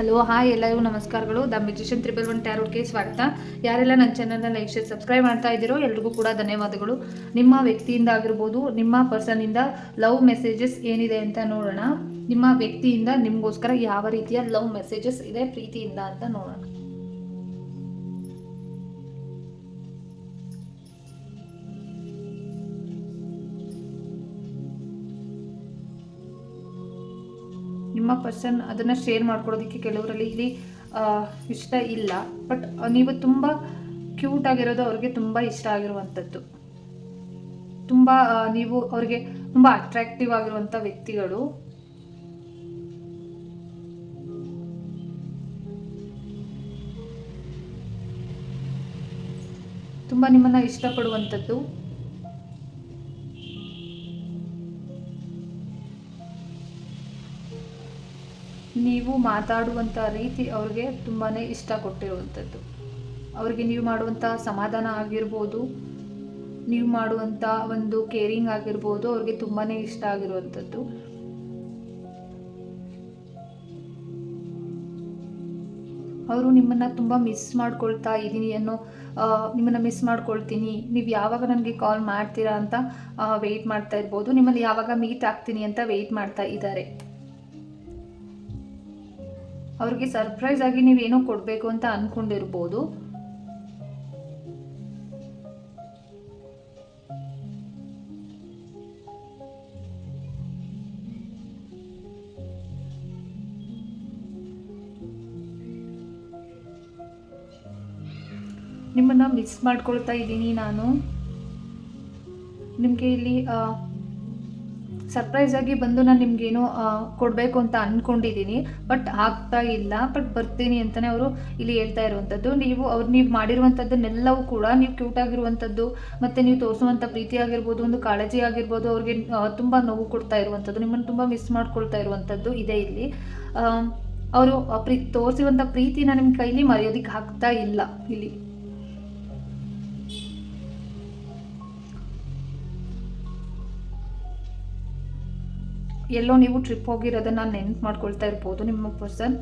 Hello, hi ಎಲ್ಲರಿಗೂ ನಮಸ್ಕಾರಗಳು. The musician triple one ಟ್ಯಾರೋಟ್ಗೆ ಸ್ವಾಗತ. ಯಾರೆಲ್ಲ ನನ್ನ ಚಾನಲ್ನ ಲೈಕ್, ಶೇರ್, ಸಬ್ಸ್ಕ್ರೈಬ್ ಮಾಡ್ತಾ ಇದ್ದೀರೋ ಎಲ್ರಿಗೂ ಕೂಡ ಧನ್ಯವಾದಗಳು. ನಿಮ್ಮ ವ್ಯಕ್ತಿಯಿಂದ ಆಗಿರ್ಬೋದು, ನಿಮ್ಮ ಪರ್ಸನಿಂದ ಲವ್ ಮೆಸೇಜಸ್ ಏನಿದೆ ಅಂತ ನೋಡೋಣ. ನಿಮ್ಮ ವ್ಯಕ್ತಿಯಿಂದ, ನಿಮಗೋಸ್ಕರ ಯಾವ ರೀತಿಯ ಲವ್ ಮೆಸೇಜಸ್ ಇದೆ, ಪ್ರೀತಿಯಿಂದ ಅಂತ ನೋಡೋಣ. ನಿಮ್ಮ ಪರ್ಸನ್ ಅದನ್ನು ಶೇರ್ ಮಾಡ್ಕೊಡೋದಕ್ಕೆ ಕೆಲವರಲ್ಲಿ ಇಲ್ಲಿ ಇಷ್ಟ ಇಲ್ಲ. ಬಟ್ ನೀವು ತುಂಬ ಕ್ಯೂಟ್ ಆಗಿರೋದು ಅವ್ರಿಗೆ ತುಂಬ ಇಷ್ಟ ಆಗಿರುವಂಥದ್ದು. ತುಂಬ ನೀವು ಅವ್ರಿಗೆ ತುಂಬ ಅಟ್ರಾಕ್ಟಿವ್ ಆಗಿರುವಂಥ ವ್ಯಕ್ತಿಗಳು. ತುಂಬ ನಿಮ್ಮನ್ನು ಇಷ್ಟಪಡುವಂಥದ್ದು. ನೀವು ಮಾತಾಡುವಂಥ ರೀತಿ ಅವ್ರಿಗೆ ತುಂಬಾ ಇಷ್ಟ ಕೊಟ್ಟಿರುವಂಥದ್ದು ಅವ್ರಿಗೆ ನೀವು ಮಾಡುವಂಥ ಸಮಾಧಾನ ಆಗಿರ್ಬೋದು, ನೀವು ಮಾಡುವಂಥ ಒಂದು ಕೇರಿಂಗ್ ಆಗಿರ್ಬೋದು ಅವ್ರಿಗೆ ತುಂಬಾ ಇಷ್ಟ ಆಗಿರುವಂಥದ್ದು ಅವರು ನಿಮ್ಮನ್ನು ತುಂಬ ಮಿಸ್ ಮಾಡ್ಕೊಳ್ತಾ ಇದ್ದೀನಿ ಅನ್ನೋ ನಿಮ್ಮನ್ನು ಮಿಸ್ ಮಾಡ್ಕೊಳ್ತೀನಿ. ನೀವು ಯಾವಾಗ ನನಗೆ ಕಾಲ್ ಮಾಡ್ತೀರಾ ಅಂತ ವೆಯ್ಟ್ ಮಾಡ್ತಾ ಇರ್ಬೋದು. ನಿಮ್ಮನ್ನು ಯಾವಾಗ ಮೀಟ್ ಆಗ್ತೀನಿ ಅಂತ ವೆಯ್ಟ್ ಮಾಡ್ತಾ ಇದ್ದಾರೆ. ಅವ್ರಿಗೆ ಸರ್ಪ್ರೈಸ್ ಆಗಿ ನೀವೇನೋ ಕೊಡಬೇಕು ಅಂತ ಅಂದ್ಕೊಂಡಿರ್ಬೋದು ನಿಮ್ಮನ್ನ ಮಿಸ್ ಮಾಡ್ಕೊಳ್ತಾ ಇದ್ದೀನಿ ನಾನು. ನಿಮಗೆ ಇಲ್ಲಿ ಸರ್ಪ್ರೈಸ್ ಆಗಿ ಬಂದು ನಾನು ನಿಮ್ಗೇನು ಕೊಡಬೇಕು ಅಂತ ಅಂದ್ಕೊಂಡಿದ್ದೀನಿ ಬಟ್ ಆಗ್ತಾ ಇಲ್ಲ. ಬಟ್ ಬರ್ತೀನಿ ಅಂತಲೇ ಅವರು ಇಲ್ಲಿ ಹೇಳ್ತಾ ಇರುವಂಥದ್ದು. ನೀವು ಅವ್ರು, ನೀವು ಮಾಡಿರುವಂಥದ್ದನ್ನೆಲ್ಲವೂ ಕೂಡ ನೀವು ಕ್ಯೂಟ್ ಆಗಿರುವಂಥದ್ದು, ಮತ್ತು ನೀವು ತೋರಿಸುವಂಥ ಪ್ರೀತಿ ಆಗಿರ್ಬೋದು, ಒಂದು ಕಾಳಜಿ ಆಗಿರ್ಬೋದು, ಅವ್ರಿಗೆ ತುಂಬ ನೋವು ಕೊಡ್ತಾ ಇರುವಂಥದ್ದು, ನಿಮ್ಮನ್ನು ತುಂಬ ಮಿಸ್ ಮಾಡ್ಕೊಳ್ತಾ ಇರುವಂಥದ್ದು ಇದೆ ಇಲ್ಲಿ. ಅವರು ಪ್ರೀ, ತೋರಿಸಿರುವಂಥ ಪ್ರೀತಿನ ನಿಮ್ಮ ಕೈಲಿ ಮರೆಯೋದಕ್ಕೆ ಆಗ್ತಾ ಇಲ್ಲ ಇಲ್ಲಿ. ಎಲ್ಲೋ ನೀವು ಟ್ರಿಪ್ ಹೋಗಿರೋದನ್ನ ನೆನ್ಪು ಮಾಡ್ಕೊಳ್ತಾ ಇರ್ಬೋದು ನಿಮ್ಮ ಪರ್ಸನ್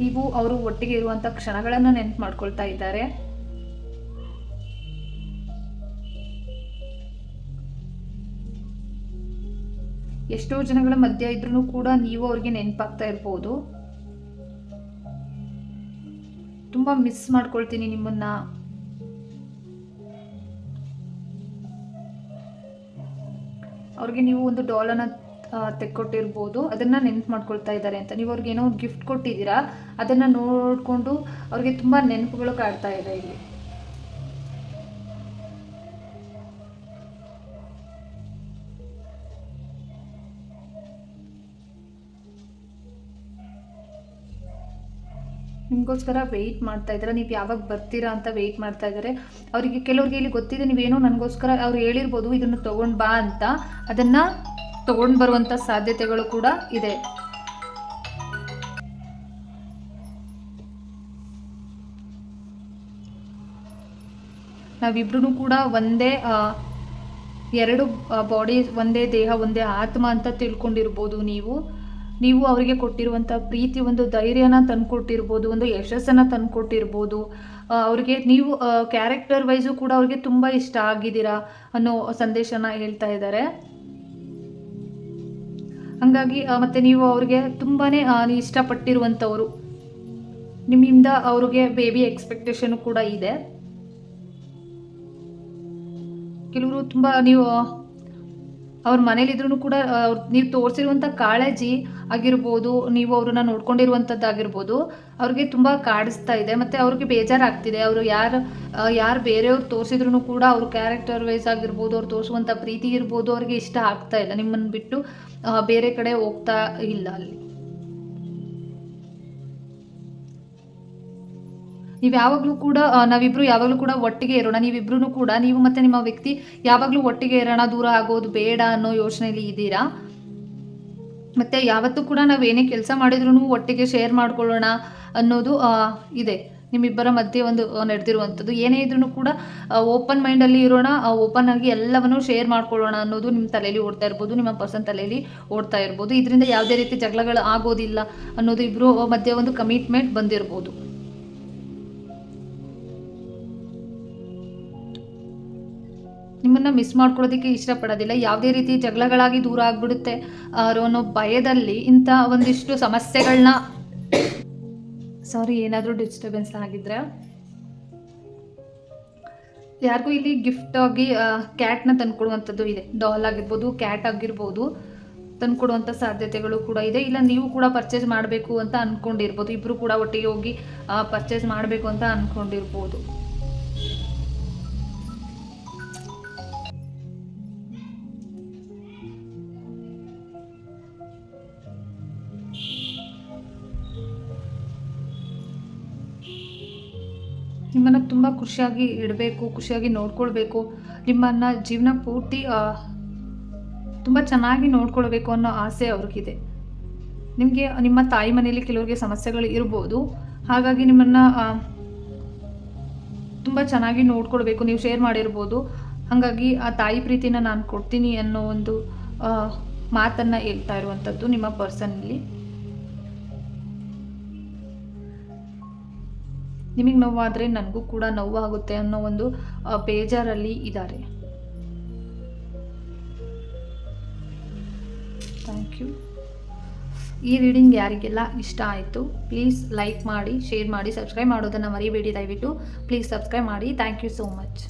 ನೀವು ಅವರು ಒಟ್ಟಿಗೆ ಇರುವಂತ ಕ್ಷಣಗಳನ್ನು ನೆನ್ಪು ಮಾಡ್ಕೊಳ್ತಾ ಇದ್ದಾರೆ. ಎಷ್ಟೋ ಜನಗಳ ಮಧ್ಯ ಇದ್ರೂ ಕೂಡ ನೀವು ಅವ್ರಿಗೆ ನೆನಪಾಗ್ತಾ ಇರ್ಬೋದು. ತುಂಬಾ ಮಿಸ್ ಮಾಡ್ಕೊಳ್ತೀನಿ ನಿಮ್ಮನ್ನ. ಅವ್ರಿಗೆ ನೀವು ಒಂದು ಡಾಲನ್ನ ತೆಕ್ಕೊಟ್ಟಿರ್ಬೋದು. ಅದನ್ನ ನೆನ್ಪು ಮಾಡ್ಕೊಳ್ತಾ ಇದ್ದಾರೆ ಅಂತ. ನೀವು ಅವ್ರಿಗೆ ಏನೋ ಗಿಫ್ಟ್ ಕೊಟ್ಟಿದ್ದೀರಾ, ಅದನ್ನ ನೋಡಿಕೊಂಡು ಅವ್ರಿಗೆ ತುಂಬಾ ನೆನಪುಗಳು ಕಾಡ್ತಾ ಇದೆ ಇಲ್ಲಿ. ನಿಮಗೋಸ್ಕರ ವೆಯ್ಟ್ ಮಾಡ್ತಾ ಇದ್ದಾರೆ. ನೀವು ಯಾವಾಗ ಬರ್ತೀರಾ ಅಂತ ವೆಯ್ಟ್ ಮಾಡ್ತಾ ಇದ್ದಾರೆ. ಅವರಿಗೆ ಕೆಲವ್ರಿಗೆ ಇಲ್ಲಿ ಗೊತ್ತಿದೆ, ನೀವೇನೋ ನನಗೋಸ್ಕರ ಅವ್ರು ಹೇಳಿರ್ಬೋದು, ಇದನ್ನು ತೊಗೊಂಡು ಬಾ ಅಂತ. ಅದನ್ನು ತೊಗೊಂಡು ಬರುವಂಥ ಸಾಧ್ಯತೆಗಳು ಕೂಡ ಇದೆ. ನಾವಿಬ್ರು ಕೂಡ ಒಂದೇ ಎರಡು ಬಾಡಿ ಒಂದೇ ದೇಹ, ಒಂದೇ ಆತ್ಮ ಅಂತ ತಿಳ್ಕೊಂಡಿರ್ಬೋದು ನೀವು. ನೀವು ಅವರಿಗೆ ಕೊಟ್ಟಿರುವಂಥ ಪ್ರೀತಿ, ಒಂದು ಧೈರ್ಯನ ತಂದುಕೊಟ್ಟಿರ್ಬೋದು, ಒಂದು ಯಶಸ್ಸನ್ನು ತಂದುಕೊಟ್ಟಿರ್ಬೋದು. ಅವ್ರಿಗೆ ನೀವು ಕ್ಯಾರೆಕ್ಟರ್ ವೈಸು ಕೂಡ ಅವ್ರಿಗೆ ತುಂಬ ಇಷ್ಟ ಆಗಿದ್ದೀರಾ ಅನ್ನೋ ಸಂದೇಶನ ಹೇಳ್ತಾ ಇದ್ದಾರೆ. ಹಂಗಾಗಿ ಮತ್ತೆ ನೀವು ಅವ್ರಿಗೆ ತುಂಬಾ ಇಷ್ಟಪಟ್ಟಿರುವಂಥವ್ರು. ನಿಮ್ಮಿಂದ ಅವ್ರಿಗೆ ಬೇಬಿ ಎಕ್ಸ್ಪೆಕ್ಟೇಷನ್ ಕೂಡ ಇದೆ. ಕೆಲವರು ತುಂಬ ನೀವು ಅವ್ರ ಮನೇಲಿದ್ರೂ ಕೂಡ ನೀವು ತೋರಿಸಿರುವಂಥ ಕಾಳಜಿ ಆಗಿರ್ಬೋದು, ನೀವು ಅವ್ರನ್ನ ನೋಡ್ಕೊಂಡಿರುವಂಥದ್ದಾಗಿರ್ಬೋದು ಅವ್ರಿಗೆ ತುಂಬ ಕಾಡಿಸ್ತಾ ಇದೆ. ಮತ್ತು ಅವ್ರಿಗೆ ಬೇಜಾರಾಗ್ತಿದೆ. ಅವರು ಯಾರು ಯಾರು ಬೇರೆಯವ್ರು ತೋರಿಸಿದ್ರು ಕೂಡ ಅವ್ರ ಕ್ಯಾರೆಕ್ಟರ್ ವೈಸ್ ಆಗಿರ್ಬೋದು, ಅವ್ರು ತೋರಿಸುವಂಥ ಪ್ರೀತಿ ಇರ್ಬೋದು, ಅವ್ರಿಗೆ ಇಷ್ಟ ಆಗ್ತಾ ಇಲ್ಲ. ನಿಮ್ಮನ್ನು ಬಿಟ್ಟು ಬೇರೆ ಕಡೆ ಹೋಗ್ತಾ ಇಲ್ಲ ಅಲ್ಲಿ. ನೀವು ಯಾವಾಗಲೂ ಕೂಡ ನಾವಿಬ್ರು ಯಾವಾಗಲೂ ಕೂಡ ಒಟ್ಟಿಗೆ ಇರೋಣ. ನೀವಿಬ್ರು ಕೂಡ, ನೀವು ಮತ್ತೆ ನಿಮ್ಮ ವ್ಯಕ್ತಿ ಯಾವಾಗಲೂ ಒಟ್ಟಿಗೆ ಇರೋಣ, ದೂರ ಆಗೋದು ಬೇಡ ಅನ್ನೋ ಯೋಚನೆಯಲ್ಲಿ ಇದ್ದೀರಾ? ಮತ್ತೆ ಯಾವತ್ತೂ ಕೂಡ ನಾವು ಏನೇ ಕೆಲಸ ಮಾಡಿದ್ರು ಒಟ್ಟಿಗೆ ಶೇರ್ ಮಾಡ್ಕೊಳ್ಳೋಣ ಅನ್ನೋದು ಇದೆ. ನಿಮ್ಮಿಬ್ಬರ ಮಧ್ಯೆ ಒಂದು ನಡೆದಿರುವಂಥದ್ದು. ಏನೇ ಇದ್ರೂ ಕೂಡ ಓಪನ್ ಮೈಂಡಲ್ಲಿ ಇರೋಣ ಓಪನ್ ಆಗಿ ಎಲ್ಲವನ್ನು ಶೇರ್ ಮಾಡ್ಕೊಳ್ಳೋಣ ಅನ್ನೋದು ನಿಮ್ಮ ತಲೆಯಲ್ಲಿ ಓಡ್ತಾ ಇರ್ಬೋದು, ನಿಮ್ಮ ಪರ್ಸನ್ ತಲೆಯಲ್ಲಿ ಓಡ್ತಾ ಇರ್ಬೋದು. ಇದರಿಂದ ಯಾವುದೇ ರೀತಿ ಜಗಳಗಳು ಆಗೋದಿಲ್ಲ ಅನ್ನೋದು ಇಬ್ಬರು ಮಧ್ಯೆ ಒಂದು ಕಮಿಟ್ಮೆಂಟ್ ಬಂದಿರ್ಬೋದು. ನಿಮ್ಮನ್ನ ಮಿಸ್ ಮಾಡ್ಕೊಳ್ಳೋದಕ್ಕೆ ಇಷ್ಟಪಡೋದಿಲ್ಲ. ಯಾವುದೇ ರೀತಿ ಜಗಳಗಳಾಗಿ ದೂರ ಆಗಿಬಿಡುತ್ತೆ. ಅನ್ನೋ ಭಯದಲ್ಲಿ ಇಂಥ ಒಂದಿಷ್ಟು ಸಮಸ್ಯೆಗಳನ್ನ ಸಾರಿ ಏನಾದರೂ ಡಿಸ್ಟರ್ಬೆನ್ಸ್ ಆಗಿದ್ರೆ. ಯಾರಿಗೂ ಇಲ್ಲಿ ಗಿಫ್ಟ್ ಆಗಿ ಕ್ಯಾಟ್ನ ತಂದ್ಕೊಡುವಂಥದ್ದು ಇದೆ. ಡಾಲ್ ಆಗಿರ್ಬೋದು ಕ್ಯಾಟ್ ಆಗಿರ್ಬೋದು, ತಂದ್ಕೊಡುವಂಥ ಸಾಧ್ಯತೆಗಳು ಕೂಡ ಇದೆ. ಇಲ್ಲ, ನೀವು ಕೂಡ ಪರ್ಚೇಸ್ ಮಾಡಬೇಕು ಅಂತ ಅಂದ್ಕೊಂಡಿರ್ಬೋದು ಇಬ್ಬರು ಕೂಡ ಒಟ್ಟಿಗೆ ಹೋಗಿ ಪರ್ಚೇಸ್ ಮಾಡಬೇಕು ಅಂತ ಅಂದ್ಕೊಂಡಿರ್ಬೋದು ನಿಮ್ಮನ್ನು ತುಂಬ ಖುಷಿಯಾಗಿ ಇಡಬೇಕು, ಖುಷಿಯಾಗಿ ನೋಡ್ಕೊಳ್ಬೇಕು. ನಿಮ್ಮನ್ನು ಜೀವನ ಪೂರ್ತಿ ತುಂಬ ಚೆನ್ನಾಗಿ ನೋಡ್ಕೊಳ್ಬೇಕು ಅನ್ನೋ ಆಸೆ ಅವ್ರಿಗಿದೆ. ನಿಮಗೆ, ನಿಮ್ಮ ತಾಯಿ ಮನೆಯಲ್ಲಿ ಕೆಲವರಿಗೆ ಸಮಸ್ಯೆಗಳು ಇರ್ಬೋದು. ಹಾಗಾಗಿ ನಿಮ್ಮನ್ನು ತುಂಬ ಚೆನ್ನಾಗಿ ನೋಡ್ಕೊಳ್ಬೇಕು, ನೀವು ಶೇರ್ ಮಾಡಿರ್ಬೋದು. ಹಾಗಾಗಿ ಆ ತಾಯಿ ಪ್ರೀತಿನ ನಾನು ಕೊಡ್ತೀನಿ ಅನ್ನೋ ಒಂದು ಮಾತನ್ನು ಹೇಳ್ತಾ ಇರುವಂಥದ್ದು ನಿಮ್ಮ ಪರ್ಸನಲ್ಲಿ ನಿಮಗೆ ನೋವಾದರೆ ನನಗೂ ಕೂಡ ನೋವಾಗುತ್ತೆ ಅನ್ನೋ ಒಂದು ಬೇಜಾರಲ್ಲಿ ಇದ್ದಾರೆ ಥ್ಯಾಂಕ್ ಯು ಈ ರೀಡಿಂಗ್ ಯಾರಿಗೆಲ್ಲ ಇಷ್ಟ ಆಯಿತು ಪ್ಲೀಸ್ ಲೈಕ್ ಮಾಡಿ ಶೇರ್ ಮಾಡಿ ಸಬ್ಸ್ಕ್ರೈಬ್ ಮಾಡೋದನ್ನು ಮರಿಬೇಡಿ ದಯವಿಟ್ಟು. ಪ್ಲೀಸ್ ಸಬ್ಸ್ಕ್ರೈಬ್ ಮಾಡಿ. Thank you so much